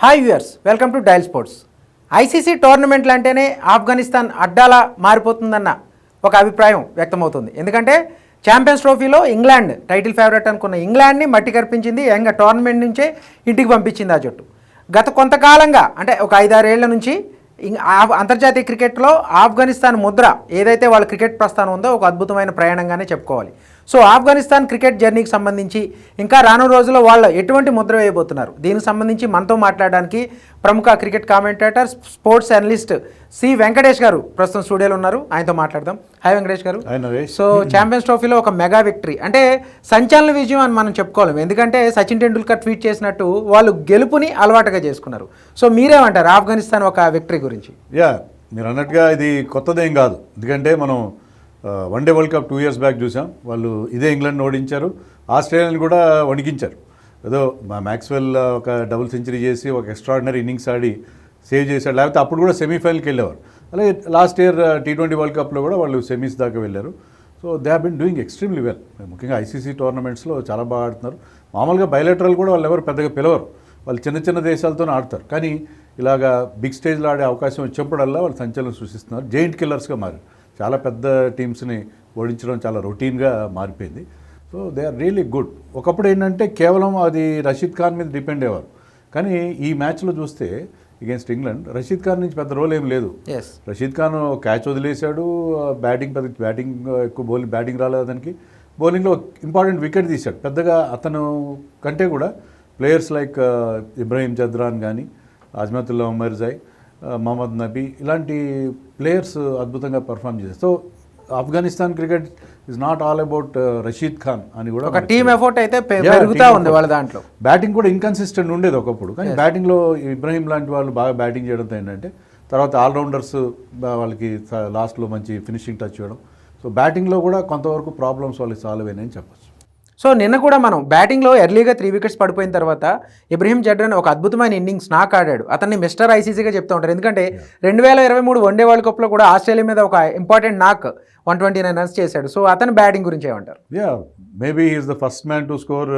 Hi viewers welcome to dial sports ICC టోర్నమెంట్లు అంటేనే ఆఫ్ఘనిస్తాన్ అడ్డాలా మారిపోతుందన్న ఒక అభిప్రాయం వ్యక్తమవుతుంది. ఎందుకంటే ఛాంపియన్స్ ట్రోఫీలో ఇంగ్లాండ్ టైటిల్ ఫేవరెట్ అనుకున్న ఇంగ్లాండ్ని మట్టి కర్పించింది ఏకంగా టోర్నమెంట్ నుంచే ఇంటికి పంపించింది ఆ జట్టు. గత కొంతకాలంగా అంటే ఒక ఐదారేళ్ళ నుంచి ఇం- అంతర్జాతీయ క్రికెట్లో ఆఫ్ఘనిస్తాన్ ముద్ర ఏదైతే వాళ్ళ క్రికెట్ ప్రస్థానం ఉందో ఒక అద్భుతమైన ప్రయాణంగానే చెప్పుకోవాలి. సో ఆఫ్ఘనిస్తాన్ క్రికెట్ జర్నీకి సంబంధించి ఇంకా రాను రోజుల్లో వాళ్ళు ఎటువంటి ముద్ర వేయబోతున్నారు? దీనికి సంబంధించి మనతో మాట్లాడడానికి ప్రముఖ cricket commentator sports analyst C Venkatesh గారు ప్రస్తుతం స్టూడియోలో ఉన్నారు. ఆయనతో మాట్లాడదాం. హాయ్ వెంకటేష్ గారు. సో ఛాంపియన్స్ ట్రోఫీలో ఒక మెగా విక్టరీ. అంటే సంచలన విజయం అని మనం చెప్పుకోలేము ఎందుకంటే సచిన్ టెండూల్కర్ ట్వీట్ చేసినట్టు వాళ్ళు గెలుపుని అలవాటుగా చేసుకున్నారు. సో మీరేమంటారు ఆఫ్ఘనిస్తాన్ ఒక విక్టరీ గురించి? యా మీరు అన్నట్టుగా ఇది కొత్తదేం కాదు. ఎందుకంటే మనం one day world cup two years back చూసాం. వాళ్ళు ఇదే ఇంగ్లాండ్ ఓడించారు. ఆస్ట్రేలియాని కూడా వణికించారు. ఏదో మా మ్యాక్స్వెల్ ఒక డబుల్ సెంచరీ చేసి ఒక ఎక్స్ట్రాడినరీ ఇన్నింగ్స్ ఆడి సేవ్ చేశాడు లేకపోతే అప్పుడు కూడా సెమీఫైనల్కి వెళ్ళేవారు. అలాగే last year T twenty world కప్లో కూడా వాళ్ళు సెమీస్ దాకా వెళ్ళారు. So they have been doing extremely well. ముఖ్యంగా ఐసీసీ టోర్నమెంట్స్లో చాలా బాగా ఆడుతున్నారు. మామూలుగా బయలెటరల్ కూడా వాళ్ళు ఎవరు పెద్దగా పిలవరు. వాళ్ళు చిన్న చిన్న దేశాలతోనే ఆడతారు. కానీ ఇలాగా బిగ్ స్టేజ్లో ఆడే అవకాశం వచ్చినప్పుడల్లా వాళ్ళు సంచలనం సృష్టిస్తున్నారు. జైంట్ కిల్లర్స్గా మారారు. చాలా పెద్ద టీమ్స్ని ఓడించడం చాలా రొటీన్గా మారిపోయింది. So they are really good. ఒకప్పుడు ఏంటంటే కేవలం అది రషీద్ ఖాన్ మీద డిపెండ్ అయ్యేవారు. కానీ ఈ మ్యాచ్లో చూస్తే అగేన్స్ట్ ఇంగ్లాండ్ రషీద్ ఖాన్ నుంచి పెద్ద రోల్ ఏం లేదు. రషీద్ ఖాన్ క్యాచ్ వదిలేశాడు బ్యాటింగ్ పెద్ద బ్యాటింగ్ ఎక్కువ బౌలింగ్ బ్యాటింగ్ రాలేదు అతనికి. బౌలింగ్లో ఇంపార్టెంట్ వికెట్ తీశాడు. పెద్దగా అతను కంటే కూడా ప్లేయర్స్ లైక్ ఇబ్రాహీం జద్రాన్ కానీ అజ్మతుల్లా ఉమర్జాయ్ మహమ్మద్ నబీ ఇలాంటి ప్లేయర్స్ అద్భుతంగా పర్ఫామ్ చేశారు. So Afghanistan cricket is not all about Rashid Khan అని కూడా ఒక టీమ్ ఎఫర్ట్ అయితే పెరుగుతా ఉంది. వాళ్ళ దాంట్లో. బ్యాటింగ్ కూడా ఇన్కన్సిస్టెంట్ ఉండేది ఒకప్పుడు. కానీ బ్యాటింగ్లో ఇబ్రహీం లాంటి వాళ్ళు బాగా బ్యాటింగ్ చేయడంతో ఏంటంటే తర్వాత ఆల్రౌండర్స్ వాళ్ళకి లాస్ట్లో మంచి ఫినిషింగ్ టచ్ చేయడం. సో బ్యాటింగ్లో కూడా కొంతవరకు ప్రాబ్లమ్స్ వాళ్ళకి సాల్వ్ అయినాయని చెప్పచ్చు. సో నిన్న కూడా మనం బ్యాటింగ్లో ఎర్లీగా త్రీ వికెట్స్ పడిపోయిన తర్వాత ఇబ్రహీం జడ్రన్ ఒక అద్భుతమైన ఇన్నింగ్స్ నాక్ ఆడాడు. అతన్ని మిస్టర్ ఐసీసీగా చెప్తూ ఉంటారు. ఎందుకంటే రెండు వేల ఇరవై మూడు వన్డే వరల్డ్ కప్లో కూడా ఆస్ట్రేలియా మీద ఒక important knock one twenty nine runs చేశాడు. సో అతని బ్యాటింగ్ గురించి ఏమంటారు yeah maybe is the first man to score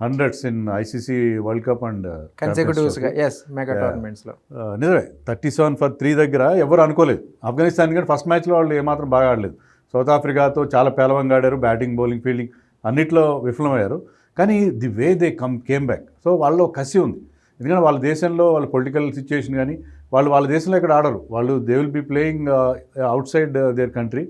hundreds in ICC world cup and కన్సిక్యూటివ్స్గా ఎస్ మెగా టోర్నమెంట్స్లో నిజమే థర్టీ సెవెన్ ఫర్ త్రీ దగ్గర ఎవరు అనుకోలేదు. ఆఫ్ఘనిస్తాన్ కానీ ఫస్ట్ మ్యాచ్లో వాళ్ళు ఏమాత్రం బాగా ఆడలేదు. సౌత్ ఆఫ్రికాతో చాలా పేలవంగా ఆడారు బ్యాటింగ్ బౌలింగ్ ఫీల్డింగ్ అన్నిట్లో విఫలమయ్యారు. కానీ the way they come came back. So వాళ్ళలో కసి ఉంది. ఎందుకంటే వాళ్ళ దేశంలో వాళ్ళ పొలిటికల్ సిచ్యుయేషన్ కానీ వాళ్ళు వాళ్ళ దేశంలో ఇక్కడ ఆడరు. వాళ్ళు they will be playing outside their country.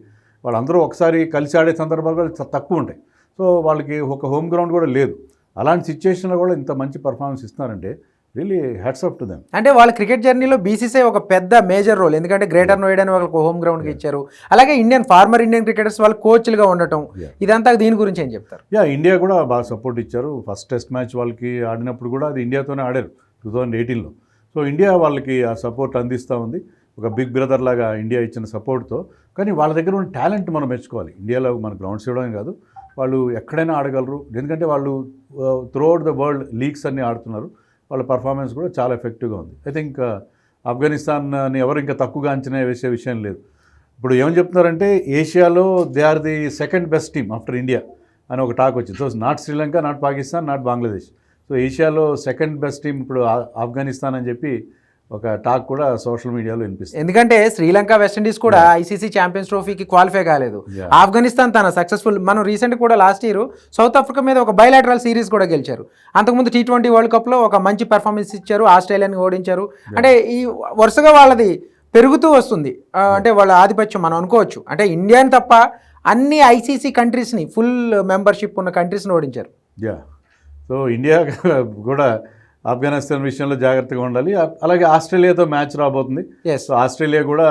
వాళ్ళందరూ ఒకసారి కలిసి ఆడే సందర్భాలు కూడా తక్కువ ఉంటాయి. సో వాళ్ళకి ఒక హోమ్ గ్రౌండ్ కూడా లేదు. అలాంటి సిచ్యుయేషన్లో కూడా ఇంత మంచి పర్ఫార్మెన్స్ ఇస్తున్నారంటే really hats up to them అంటే వాళ్ళ క్రికెట్ జర్నీలో బీసీసీ ఒక పెద్ద మేజర్ రోల్. ఎందుకంటే గ్రేటర్ నోయిడాని వాళ్ళకి హోమ్ గ్రౌండ్కి ఇచ్చారు. అలాగే ఇండియన్ ఫార్మర్ ఇండియన్ క్రికెటర్స్ వాళ్ళు కోచ్లుగా ఉండటం. ఇదంతా దీని గురించి ఏం చెప్తారు? యా ఇండియా కూడా బాగా సపోర్ట్ ఇచ్చారు. ఫస్ట్ టెస్ట్ మ్యాచ్ వాళ్ళకి ఆడినప్పుడు కూడా అది ఇండియాతోనే ఆడారు టూ థౌజండ్ ఎయిటీన్లో సో ఇండియా వాళ్ళకి ఆ సపోర్ట్ అందిస్తూ ఉంది. ఒక బిగ్ బ్రదర్ లాగా ఇండియా ఇచ్చిన సపోర్ట్తో కానీ వాళ్ళ దగ్గర ఉన్న టాలెంట్ మనం మెచ్చుకోవాలి. ఇండియాలో మన గ్రౌండ్స్ ఇవ్వడం కాదు. వాళ్ళు ఎక్కడైనా ఆడగలరు. ఎందుకంటే వాళ్ళు throughout the world leagues అన్ని ఆడుతున్నారు. వాళ్ళ పర్ఫార్మెన్స్ కూడా చాలా ఎఫెక్టివ్గా ఉంది. ఐ థింక్ uh, ఆఫ్ఘనిస్తాన్ని ఎవరు ఇంకా తక్కువగా అంచనా వేసే విషయం లేదు. ఇప్పుడు ఏమని చెప్తున్నారంటే ఏషియాలో they are the second best team after India అని ఒక టాక్ వచ్చింది. So not Sri Lanka not Pakistan not Bangladesh so ఏషియాలో second best team ఇప్పుడు ఆఫ్ఘనిస్తాన్ అని చెప్పి ఒక టాక్ కూడా సోషల్ మీడియాలో వినిపిస్తుంది. ఎందుకంటే శ్రీలంక వెస్టిండీస్ కూడా ఐసీసీ ఛాంపియన్స్ ట్రోఫీకి క్వాలిఫై కాలేదు. ఆఫ్ఘనిస్తాన్ తన సక్సెస్ఫుల్ మనం రీసెంట్ కూడా లాస్ట్ ఇయర్ సౌత్ ఆఫ్రికా మీద ఒక బయలాటరల్ సిరీస్ కూడా గెలిచారు. అంతకుముందు టీ ట్వంటీ వరల్డ్ కప్లో ఒక మంచి పెర్ఫార్మెన్స్ ఇచ్చారు ఆస్ట్రేలియాని ఓడించారు. అంటే ఈ వరుసగా వాళ్ళది పెరుగుతూ వస్తుంది. అంటే వాళ్ళ ఆధిపత్యం మనం అనుకోవచ్చు. అంటే ఇండియాని తప్ప అన్ని ఐసీసీ కంట్రీస్ని ఫుల్ మెంబర్షిప్ ఉన్న కంట్రీస్ని ఓడించారు. యా సో ఇండియా కూడా ఆఫ్ఘనిస్తాన్ విషయంలో జాగ్రత్తగా ఉండాలి. అలాగే ఆస్ట్రేలియాతో మ్యాచ్ రాబోతుంది. సో ఆస్ట్రేలియా కూడా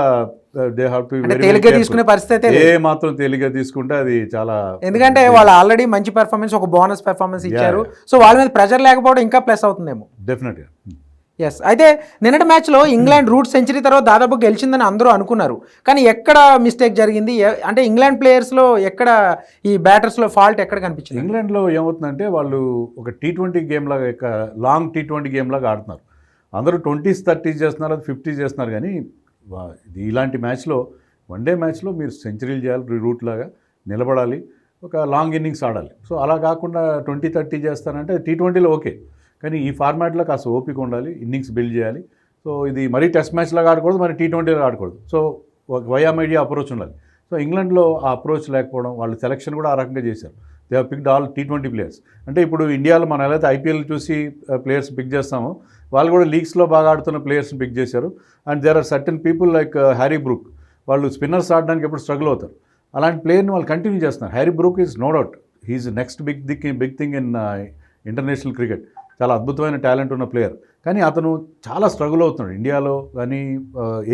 దే హ్యావ్ టు తేలిగ్గా తీసుకునే పరిస్థితి అయితే ఏ మాత్రం తేలిగ్గా తీసుకుంటే అది చాలా ఎందుకంటే వాళ్ళు ఆల్రెడీ మంచి పెర్ఫార్మెన్స్ ఒక బోనస్ పెర్ఫార్మెన్స్ ఇచ్చారు. సో వాళ్ళ మీద ప్రెషర్ లేకపోవడం ఇంకా ప్లస్ అవుతుందేమో. డెఫినెట్గా ఎస్ అయితే నిన్నటి మ్యాచ్లో ఇంగ్లాండ్ రూట్ సెంచరీ తర్వాత దాదాపు గెలిచిందని అందరూ అనుకున్నారు. కానీ ఎక్కడ మిస్టేక్ జరిగింది? అంటే ఇంగ్లాండ్ ప్లేయర్స్లో ఎక్కడ ఈ బ్యాటర్స్లో ఫాల్ట్ ఎక్కడ కనిపించింది? ఇంగ్లాండ్లో ఏమవుతుందంటే వాళ్ళు ఒక టీ ట్వంటీ గేమ్ లాగా ఒక లాంగ్ టీ ట్వంటీ గేమ్ లాగా ఆడుతున్నారు. అందరూ ట్వంటీస్ థర్టీస్ చేస్తున్నారు అది ఫిఫ్టీస్ చేస్తున్నారు. కానీ ఇది ఇలాంటి మ్యాచ్లో వన్ డే మ్యాచ్లో మీరు సెంచరీలు చేయాలి రూట్ లాగా నిలబడాలి ఒక లాంగ్ ఇన్నింగ్స్ ఆడాలి. సో అలా కాకుండా ట్వంటీ థర్టీ చేస్తానంటే టీ ట్వంటీలో ఓకే. కానీ ఈ ఫార్మాట్లో కాస్త ఓపిక ఉండాలి ఇన్నింగ్స్ బిల్డ్ చేయాలి. సో ఇది మరీ టెస్ట్ మ్యాచ్లాగా ఆడకూడదు మరి టీ ట్వంటీలో ఆడకూడదు. సో వయా మీడియా అప్రోచ్ ఉండాలి. సో ఇంగ్లాండ్లో ఆ అప్రోచ్ లేకపోవడం వాళ్ళు సెలక్షన్ కూడా ఆ రకంగా చేశారు. They have picked all T twenty players. అంటే ఇప్పుడు ఇండియాలో మనం ఎలా అయితే ఐపీఎల్ చూసి ప్లేయర్స్ పిక్ చేస్తామో వాళ్ళు కూడా లీగ్స్లో బాగా ఆడుతున్న ప్లేయర్స్ని పిక్ చేశారు. And there are certain people like Harry Brook. వాళ్ళు స్పిన్నర్స్ ఆడడానికి ఎప్పుడు స్ట్రగుల్ అవుతారు. అలాంటి ప్లేయర్ని వాళ్ళు కంటిన్యూ చేస్తున్నారు. Harry Brook is no doubt. He's next big దిక్ big thing in international cricket. చాలా అద్భుతమైన టాలెంట్ ఉన్న ప్లేయర్. కానీ అతను చాలా స్ట్రగుల్ అవుతున్నాడు. ఇండియాలో కానీ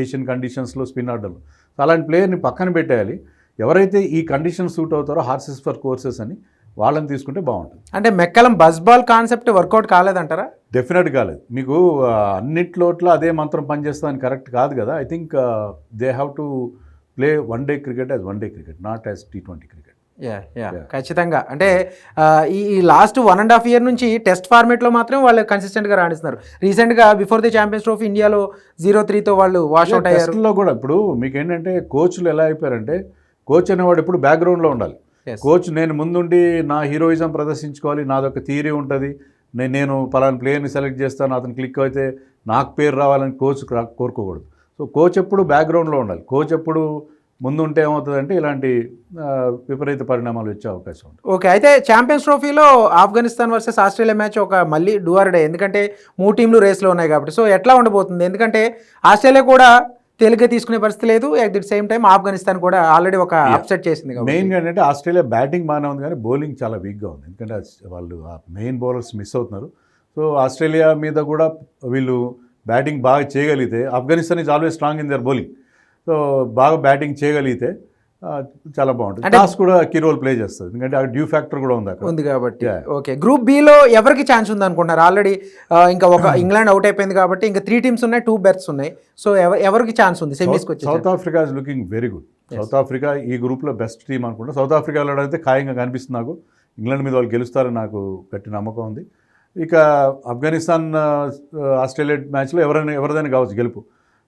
ఏషియన్ కండిషన్స్లో స్పిన్ ఆర్డర్లో అలాంటి ప్లేయర్ని పక్కన పెట్టేయాలి. ఎవరైతే ఈ కండిషన్ సూట్ అవుతారో హార్సెస్ ఫర్ కోర్సెస్ అని వాళ్ళని తీసుకుంటే బాగుంటుంది. అంటే McCullum bazball concept work out కాలేదంటారా? Definite కాలేదు. మీకు అన్నిట్లోట్లో అదే మంత్రం పనిచేస్తుందని కరెక్ట్ కాదు కదా. I think they have to play one day cricket as one day cricket not as T twenty cricket ఖచ్చితంగా. అంటే ఈ ఈ last one and half year నుంచి టెస్ట్ ఫార్మేట్లో మాత్రం వాళ్ళు కన్సిస్టెంట్గా రాణిస్తున్నారు. రీసెంట్గా బిఫోర్ ది ఛాంపియన్స్ ట్రోఫీ ఇండియాలో జీరో త్రీతో వాళ్ళు వాష్ అవుట్ అయ్యారు. కూడా ఇప్పుడు మీకు ఏంటంటే కోచ్లు ఎలా అయిపోయారంటే కోచ్ అనేవాడు ఎప్పుడు బ్యాక్గ్రౌండ్లో ఉండాలి. కోచ్ నేను ముందుండి నా హీరోయిజం ప్రదర్శించుకోవాలి నాదొక థియరీ ఉంటుంది. నేను నేను పలానా ప్లేయర్ని సెలెక్ట్ చేస్తాను అతను క్లిక్ అయితే నాకు పేరు రావాలని కోచ్ కోరుకోకూడదు. సో కోచ్ ఎప్పుడు బ్యాక్గ్రౌండ్లో ఉండాలి. కోచ్ ఎప్పుడు ముందుంటే ఏమవుతుందంటే ఇలాంటి విపరీత పరిణామాలు వచ్చే అవకాశం ఉంటుంది. ఓకే అయితే ఛాంపియన్స్ ట్రోఫీలో ఆఫ్ఘనిస్తాన్ వర్సెస్ ఆస్ట్రేలియా మ్యాచ్ ఒక మళ్ళీ డూఆర్ డే ఎందుకంటే మూడు టీంలు రేస్లో ఉన్నాయి కాబట్టి. సో ఎట్లా ఉండబోతుంది? ఎందుకంటే ఆస్ట్రేలియా కూడా తేలిగ్గా తీసుకునే పరిస్థితి లేదు. At the same time Afghanistan కూడా ఆల్రెడీ ఒక అప్సెట్ చేసింది మెయిన్గా ఏంటంటే ఆస్ట్రేలియా బ్యాటింగ్ బాగానే ఉంది కానీ బౌలింగ్ చాలా వీక్గా ఉంది. ఎందుకంటే వాళ్ళు మెయిన్ బౌలర్స్ మిస్ అవుతున్నారు. సో ఆస్ట్రేలియా మీద కూడా వీళ్ళు బ్యాటింగ్ బాగా చేయగలిగితే Afghanistan is always strong in their bowling so బాగా బ్యాటింగ్ చేయగలిగితే చాలా బాగుంటుంది. టాస్ కూడా కీ రోల్ ప్లే చేస్తుంది. ఎందుకంటే ఆ డ్యూ ఫ్యాక్టర్ కూడా ఉంది ఉంది కాబట్టి. ఓకే గ్రూప్ బిలో ఎవరికి ఛాన్స్ ఉంది అనుకుంటున్నారు ఆల్రెడీ ఇంకా ఒక ఇంగ్లాండ్ అవుట్ అయిపోయింది కాబట్టి ఇంకా త్రీ టీమ్స్ ఉన్నాయి టూ బెర్త్స్ ఉన్నాయి. సో ఎవ- ఎవరికి ఛాన్స్ ఉంది? సెమీస్కి వచ్చి South Africa is looking very good South Africa ఈ గ్రూప్లో బెస్ట్ టీం అనుకుంటా సౌత్ ఆఫ్రికాలో అయితే ఖాయంగా కనిపిస్తుంది నాకు. ఇంగ్లాండ్ మీద వాళ్ళు గెలుస్తారని నాకు గట్టి నమ్మకం ఉంది. ఇక ఆఫ్ఘనిస్తాన్ ఆస్ట్రేలియా మ్యాచ్లో ఎవరైనా ఎవరిదైనా కావచ్చు గెలుపు.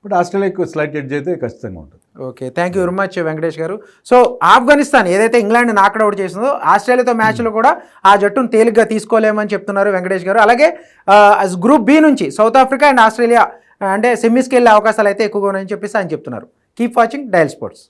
బట్ ఆస్ట్రేలియాకి స్లైట్ ఎడ్జ్ అయితే ఖచ్చితంగా ఉంటుంది. Okay thank you very much Venkatesh garu. So Afghanistan ఏదైతే ఇంగ్లాండ్ నాకడౌట్ చేసిందో ఆస్ట్రేలియాతో మ్యాచ్లో కూడా ఆ జట్టును తేలిగ్గా తీసుకోలేమని చెప్తున్నారు వెంకటేష్ గారు. అలాగే గ్రూప్ బి నుంచి సౌత్ ఆఫ్రికా అండ్ ఆస్ట్రేలియా అంటే సెమీస్కి వెళ్ళే అవకాశాలు అయితే ఎక్కువగా ఉన్నాయని చెప్పేసి ఆయన చెప్తున్నారు. Keep watching dial sports